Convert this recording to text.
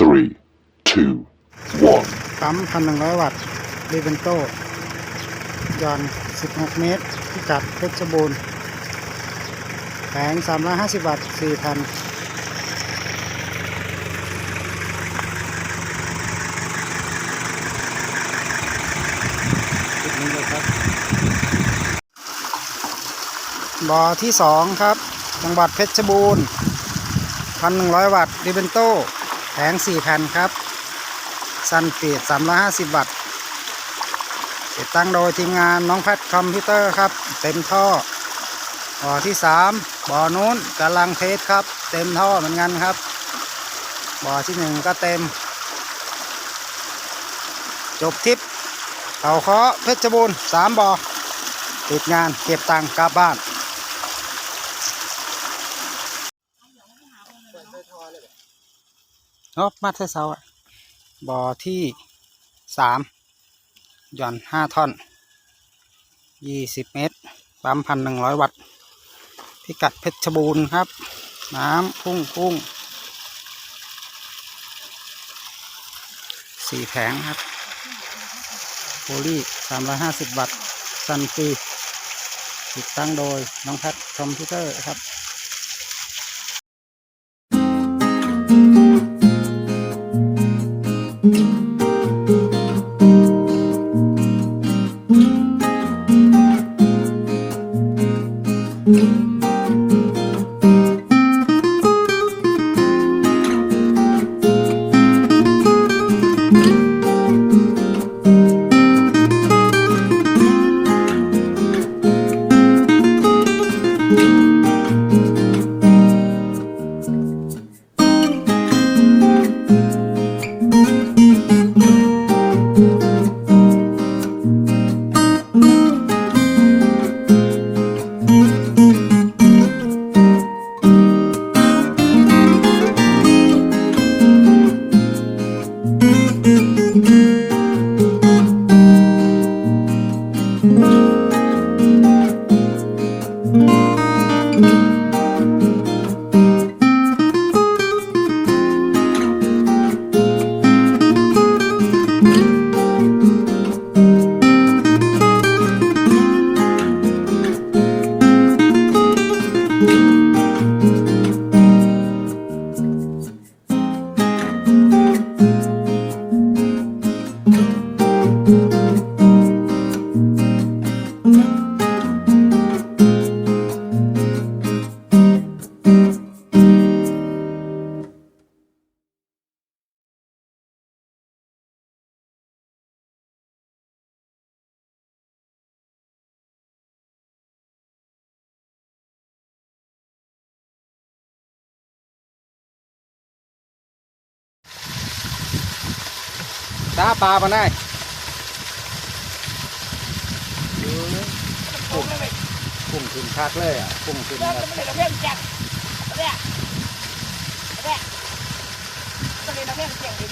three, two, one. ปั๊มพันหนึ่งร้อยวัตต์รีเวนโต้ยอน16เมตร พิกัดเพชรบูรณ์แผง350วัตต์4,000จุดนี้เลยครับบ่อที่2ครับ จังหวัดเพชรบูรณ์1,100วัตต์รีเวนโต้ แผง4แผ่นครับ ซันฟีด350วัตต์ติดตั้งโดยทีมงานน้องแพทคอมพิวเตอร์ครับ เต็มท่อบ่อที่3บ่อนู้นกำลังเทสครับ เต็มท่อเหมือนกันครับ บ่อที่1ก็เต็ม จบทริปเขาเคาะเพชรบูรณ์3บ่อติดงานเก็บตังค์กลับบ้าน เนาะมาเทเสาอะบ่อที่สามหย่อนห้าท่อนยี่สิบเมตรปั๊มพันหนึ่งร้อยวัตต์พิกัดเพชรบูรณ์ครับ น้ำพุ่งพุ่งสี่แผงครับโพลีสามร้อยห้าสิบวัตต์ซันฟีติดตั้งโดย น้องแพทคอมพิวเตอร์ครับ ตาปลามาได้ฟุ้งฟุ้งถึงคักเลยอะปุ่มถึงแบบไม่ได้เพ่งจัดเนี่ยเนี่ยก็เลยเราเพ่งเสียงดี